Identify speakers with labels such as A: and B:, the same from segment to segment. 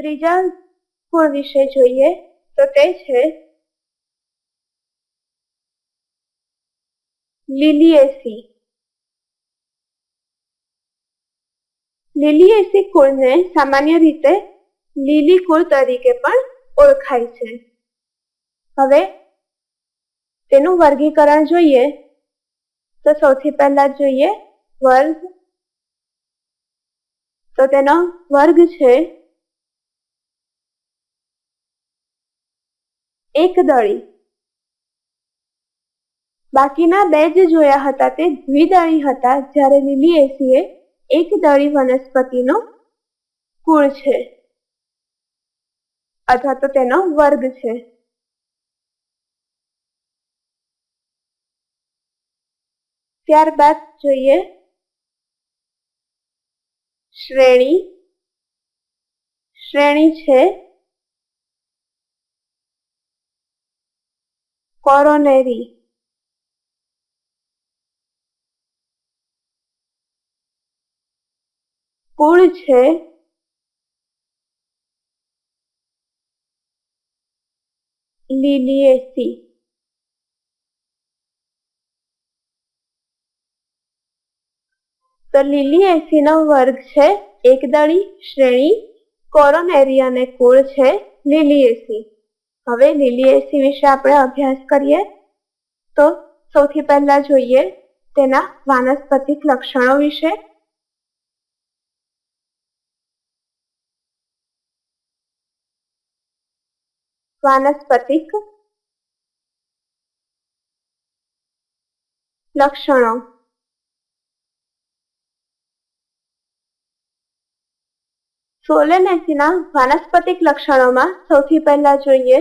A: ત્રીજા ગુણ વિશે જોઈએ તો તે છે, લીલીએસી. લીલીએસી કુળને સામાન્ય રીતે લીલી કુળ તરીકે પણ ઓળખાય છે. હવે તેનું વર્ગીકરણ જોઈએ તો સૌથી પહેલા જોઈએ વર્ગ. તો તેનો વર્ગ છે એકદળી બાકીના બે જે જોયા હતા તે દ્વિદળી હતા જ્યારે લીલી એસી એક દળી વનસ્પતિનો કુળ છે અથવા તો તેનો વર્ગ છે. ત્યારબાદ જોઈએ શ્રેણી. શ્રેણી છે કોરોનેરી. કુળ છે. લીલીએસી તો લીલિએસી નો વર્ગ છે, એકદળી શ્રેણી કોરોનેરી અને કુળ છે લીલિએસી હવે લીલી એસી વિશે આપણે અભ્યાસ કરીએ, તો સૌથી પહેલા જોઈએ તેના વાનસ્પતિક લક્ષણો વિશે. વાનસ્પતિક લક્ષણો. સોલેનેસીના વાનસ્પતિક લક્ષણોમાં સૌથી પહેલા જોઈએ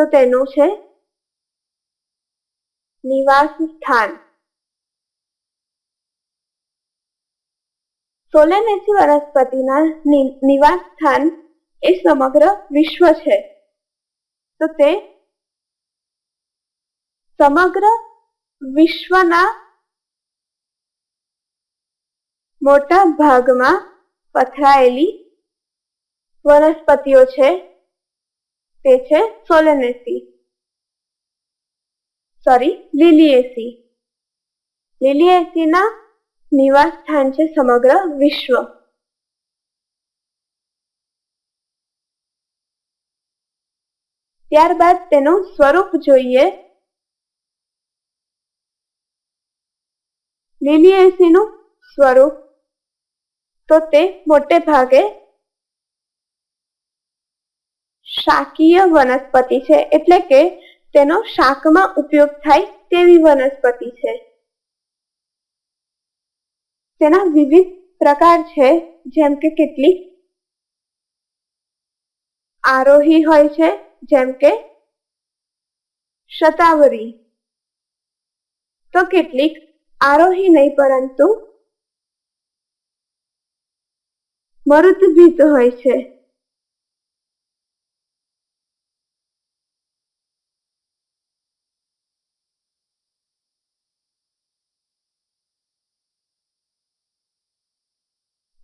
A: તો તેનું છે નિવાસ સ્થાન. સોલેનેસી વનસ્પતિના નિવાસ સ્થાન એ સમગ્ર વિશ્વ છે. તો તે સમગ્ર વિશ્વના મોટા ભાગમાં પથરાયેલી વનસ્પતિઓ છે. તે છે સોલેનેસી. સોરી લીલીએસી. લીલીએસીના નિવાસ સ્થાન છે સમગ્ર વિશ્વ. ત્યારબાદ તેનું સ્વરૂપ જોઈએ. લીલિએસીનું સ્વરૂપ તો તે મોટે ભાગે શાકીય વનસ્પતિ છે, એટલે કે તેનો શાકમાં ઉપયોગ થાય તેવી વનસ્પતિ છે. તેના વિવિધ પ્રકાર છે, જેમ કે કેટલીક આરોહી હોય છે, જેમ કે શતાવરી. તો કેટલીક આરોહી નહીં, પરંતુ મરુદભીત હોય છે.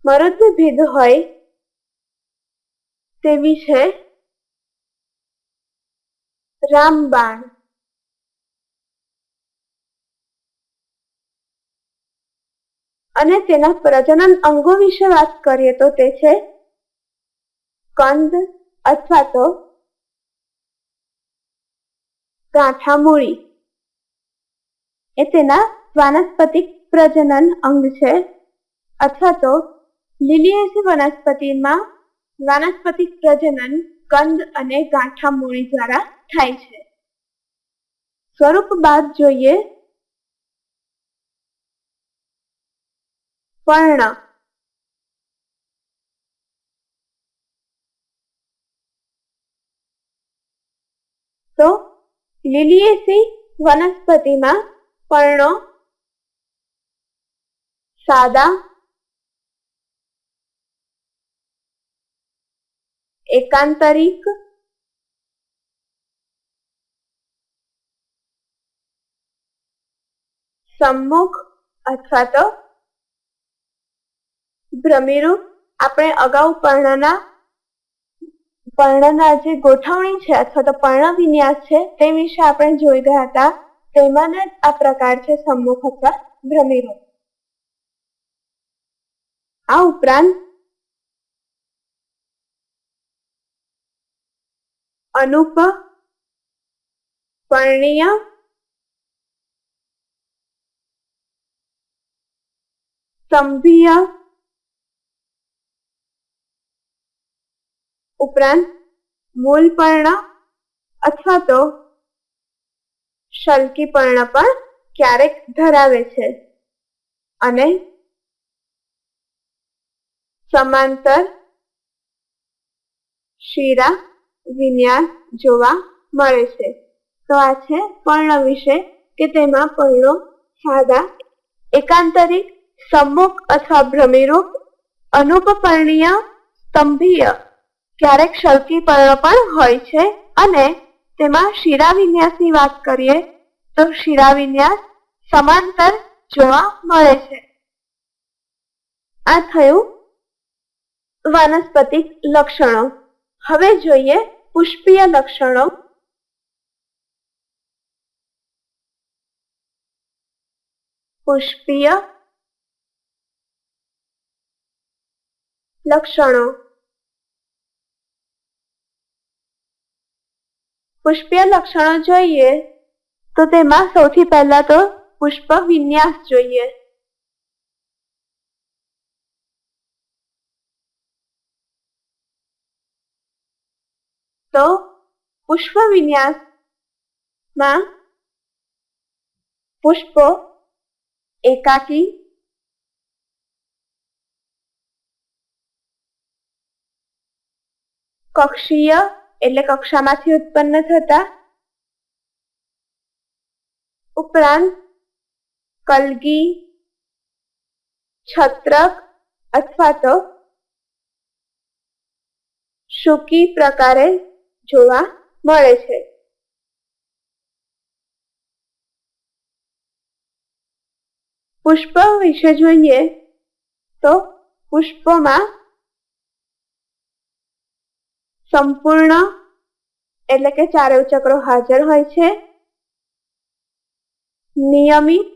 A: મરુદભેદ હોય તેવી છે. રામબાણ. અને તેના પ્રજનન અંગો વિશે વાત કરીએ તો તે છે કંદ અથવા તો ગાંઠા મૂળી એ તેના વાનસ્પતિક પ્રજનન અંગ છે અથવા તો લીલિયેસી વનસ્પતિમાં વાનસ્પતિક પ્રજનન કંદ અને ગાંઠા મૂળી દ્વારા થાય છે. સ્વરૂપ બાદ જોઈએ. પર્ણ તો લીલીએસી વનસ્પતિમાં પર્ણો સાદા એકાંતરિક સમ્મુખ અથવા તો ભ્રમિરૂપ આપણે અગાઉ પર્ણના પર્ણના જે ગોઠવણી છે અથવા તો પર્ણ વિન્યાસ છે તે વિશે આપણે જોઈ ગયા હતા. તેમાંના જ આ પ્રકાર છે સમ્મુખ અથવા ભ્રમિરૂપ. આ ઉપરાંત અનુપ, પર્ણીય, સંભીય, ઉપરાંત મૂલપર્ણ અથવા તો શલ્કી પર્ણ પણ ક્યારેક ધરાવે છે. અને સમાંતર શિરા વિન્યાસ જોવા મળે છે. તો આ છે પર્ણ વિશે કે તેમાં પર્ણો સાદા, એકાંતરિક સમ્મુખ અથવા ભ્રમિરૂપ અનુપપર્ણીય સ્તંભીય ક્યારેક શલ્કી પર્ણ પણ હોય છે. અને તેમાં શિરા વિન્યાસની વાત કરીએ તો શિરા વિન્યાસ સમાંતર જોવા મળે છે. આ થયું વાનસ્પતિક લક્ષણો. હવે જોઈએ પુષ્પીય લક્ષણો પુષ્પીય લક્ષણો પુષ્પીય લક્ષણો જોઈએ તો તેમાં સૌથી પહેલા તો પુષ્પ વિન્યાસ જોઈએ. તો પુષ્પ વિન્યાસમાં પુષ્પો એકાકી કક્ષીય એટલે કક્ષામાંથી ઉત્પન્ન થતા ઉપરાંત કલગી, છત્રક અથવા તો શુકી પ્રકારે જોવા મળે છે. પુષ્પ વિશે જોઈએ તો પુષ્પમાં સંપૂર્ણ એટલે કે ચારેવ ચક્રો હાજર હોય છે. નિયમિત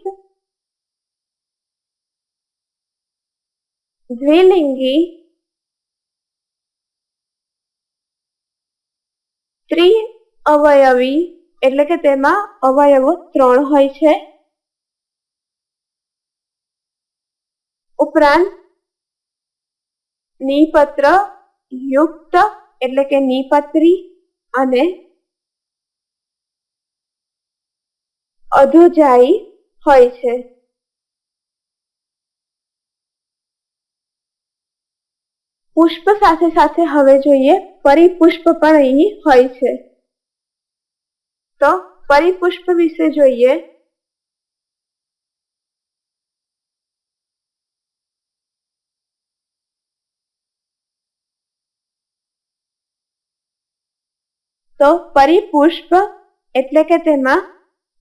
A: દ્વિલિંગી ત્રિ અવયવી એટલે કે તેમાં અવયવો ત્રણ હોય છે. ઉપરાંત નિપત્ર, યુક્ત એટલે કે નિપત્રી અને અધોજાઈ હોય છે. પુષ્પ સાથે સાથે હવે જોઈએ પરિપુષ્પ પણ અહીં હોય છે. તો પરિપુષ્પ વિશે જોઈએ. તો પરિપુષ્પ એટલે કે તેમાં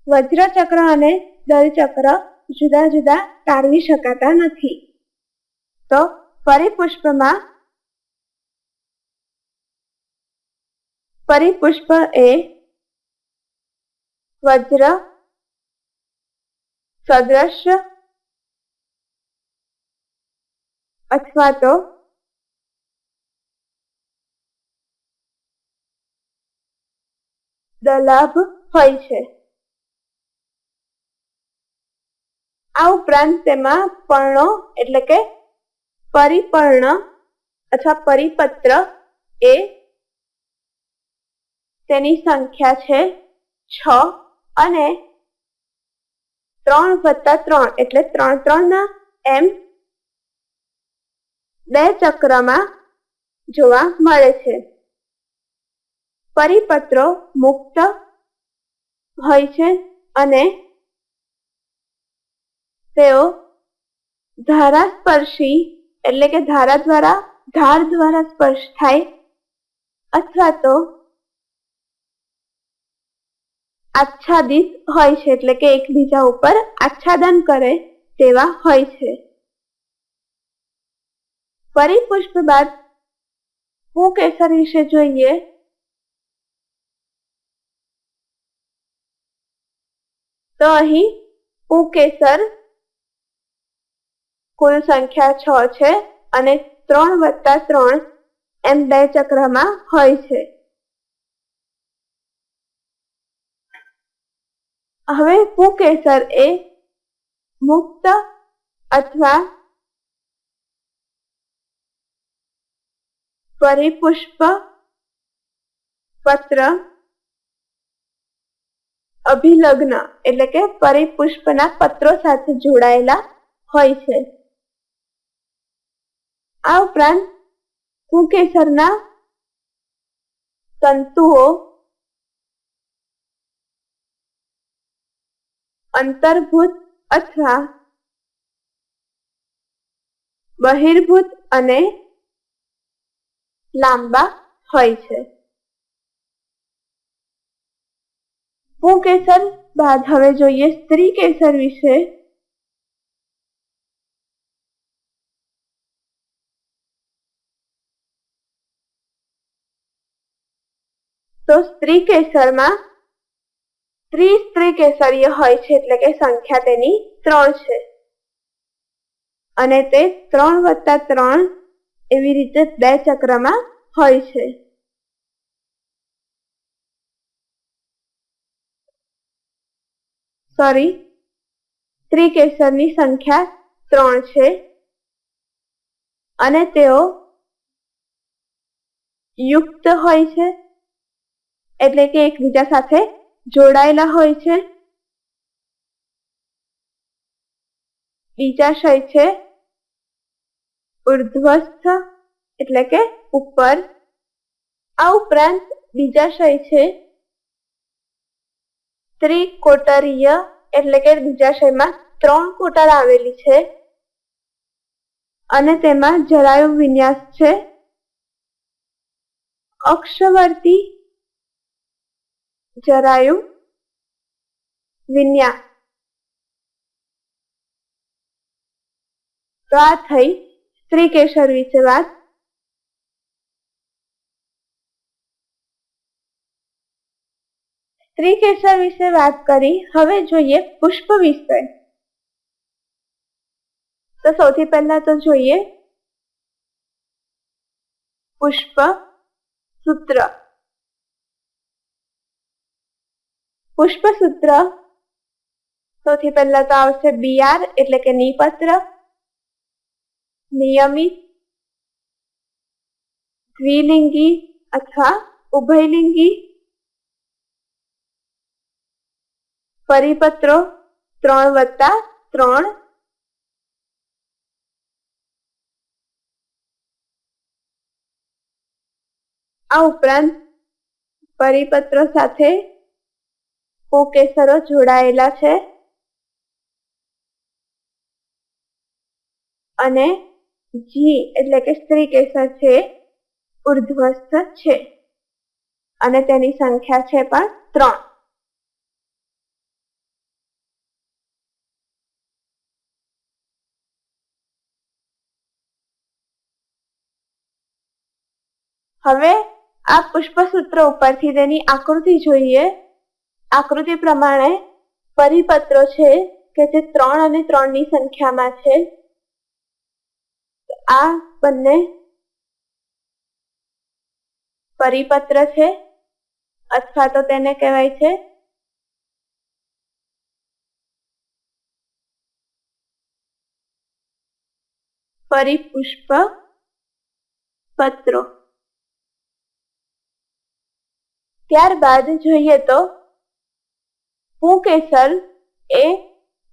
A: વજ્રચક્ર અને દલચક્ર જુદા જુદા તારવી શકાતા નથી. તો પરિપુષ્પમાં પરિપુષ્પ એ વજ્ર સદ્રશ્ય અથવા તો દલાભ હોય છે. આ ઉપરાંત તેમાં પર્ણો એટલે કે પરિપર્ણ અથવા પરિપત્ર એ તેની સંખ્યા છે છ અને ત્રણ વત્તા ત્રણ, એટલે ત્રણ ત્રણ એમ બે ચક્રમાં જોવા મળે છે. પરિપત્રો મુક્ત હોય છે અને તેઓ ધારાસ્પર્શી, એટલે કે ધારા દ્વારા, ધાર દ્વારા સ્પર્શ થાય અથવા તો આચ્છાદિત હોય છે, એટલે કે એકબીજા ઉપર આચ્છાદન કરે તેવા હોય છે. પરિપુષ્પ બાદ પુકેસર વિશે જોઈએ. તો અહીં પુકેસર કુલ સંખ્યા છ છે અને ત્રણ વત્તા ત્રણ એમ બે ચક્રમાં હોય છે. હવે પુકેસર એ મુક્ત અથવા પરિપુષ્પ પત્ર અભિલગ્ન, એટલે કે પરિપુષ્પના પત્રો સાથે જોડાયેલા હોય છે. આ ઉપરાંત કુકેસરના તંતુઓ અંતર્ભૂત અથવા બહિર્ભૂત અને લાંબા હોય છે. પુકેસર બાદ હવે જોઈએ સ્ત્રી કેસર વિશે. તો સ્ત્રી કેસરમાં ત્રી ત્રિકેસરીય હોય છે, એટલે કે સંખ્યા તેની ત્રણ છે. અને તે ત્રણ વત્તા ત્રણ એવી રીતે બે ચક્રમાં હોય છે. સોરી ત્રિકેસરની સંખ્યા ત્રણ છે. અને તેઓ યુક્ત હોય છે. એટલે કે એકબીજા સાથે જોડાયેલા હોય છે. બીજાશય છે. ઉર્ધ્વસ્થ એટલે કે ઉપર. આ ઉપરાંત બીજાશય છે. ત્રિકોટરીય એટલે કે બીજાશયમાં ત્રણ કોટર આવેલી છે. અને તેમાં જરાયુ વિન્યાસ છે. અક્ષવર્તી જરાયુ વિન્યાસ તો આ થઈ સ્ત્રીકેશર વિશે વાત સ્ત્રીકેશર વિશે વાત કરી હવે જોઈએ પુષ્પ વિષય તો સૌથી પહેલા તો જોઈએ પુષ્પ સૂત્ર પુષ્પસૂત્ર સૌથી પહેલા તો આવશે બિયાર, એટલે કે નિપત્ર, નિયમિત, દ્વિલિંગી અથવા ઉભયલિંગી, પરિપત્રો, ત્રણ વત્તા ત્રણ, આ ઉપરાંત પરિપત્રો સાથે કોકેસરો જોડાયેલા છે. અને જી એટલે કે સ્ત્રી કેસર છે ઉર્ધ્વસ્થ છે. અને તેની સંખ્યા છે પણ ત્રણ. હવે આ પુષ્પસૂત્ર ઉપરથી તેની આકૃતિ જોઈએ. આકૃતિ પ્રમાણે પરિપત્રો છે કે જે ત્રણ અને ત્રણની સંખ્યામાં છે. આ બંને પરિપત્ર છે, અથવા તો તેને કહેવાય છે પરિપુષ્પ પત્રો ત્યારબાદ જોઈએ તો પુકેસર એ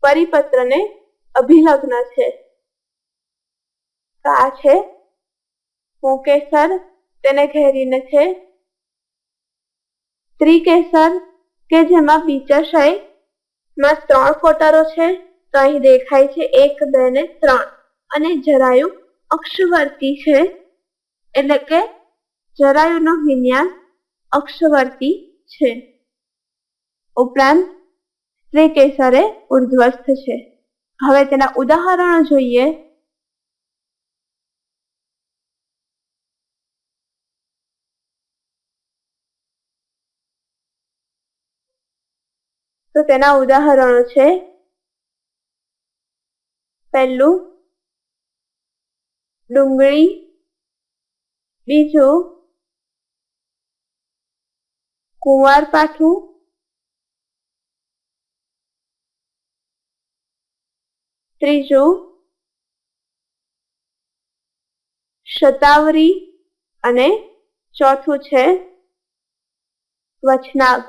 A: પરિપત્રને અભિલગ્ન છે. આ છે? પુકેસર તેને ઘેરીને છે. ત્રિકેસર કે જેમાં બીજાશયમાં ત્રણ કોટરો છે, તો અહીં દેખાય છે એક, બે ને ત્રણ. અને જરાયુ અક્ષવર્તી છે, એટલે કે જરાયુનો વિન્યાસ અક્ષવર્તી છે. ઉપરાંત શ્રી કેસરે ઉર્ધ્વસ્થ છે. હવે તેના ઉદાહરણો જોઈએ. તો તેના ઉદાહરણો છે. પહેલું, ડુંગળી. બીજું, કુંવારપાઠું. ત્રીજું શતાવરી અને ચોથું છે વચનાગ.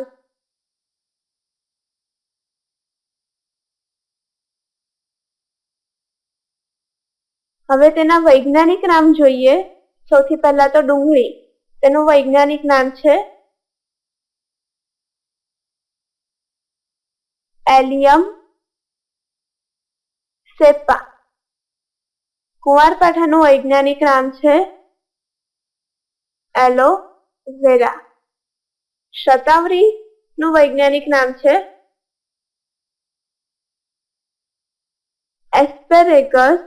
A: હવે તેના વૈજ્ઞાનિક નામ જોઈએ. સૌથી પહેલા તો ડુંગળી. તેનું વૈજ્ઞાનિક નામ છે એલિયમ સેપા કુંવારપાઠાનું વૈજ્ઞાનિક નામ છે એલોવેરા. શતાવરી નું વૈજ્ઞાનિક નામ છે એસ્પેરેગસ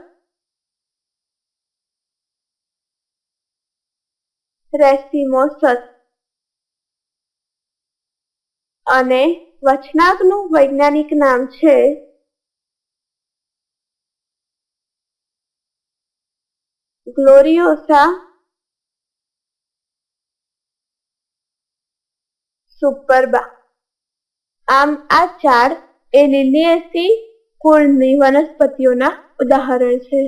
A: રેસિમોસસ. અને વચનાકનું વૈજ્ઞાનિક નામ છે ગ્લોરિયોસા સુપરબા આમ આ ચાર એ લીલીએસી કુળની વનસ્પતિઓના ઉદાહરણ છે.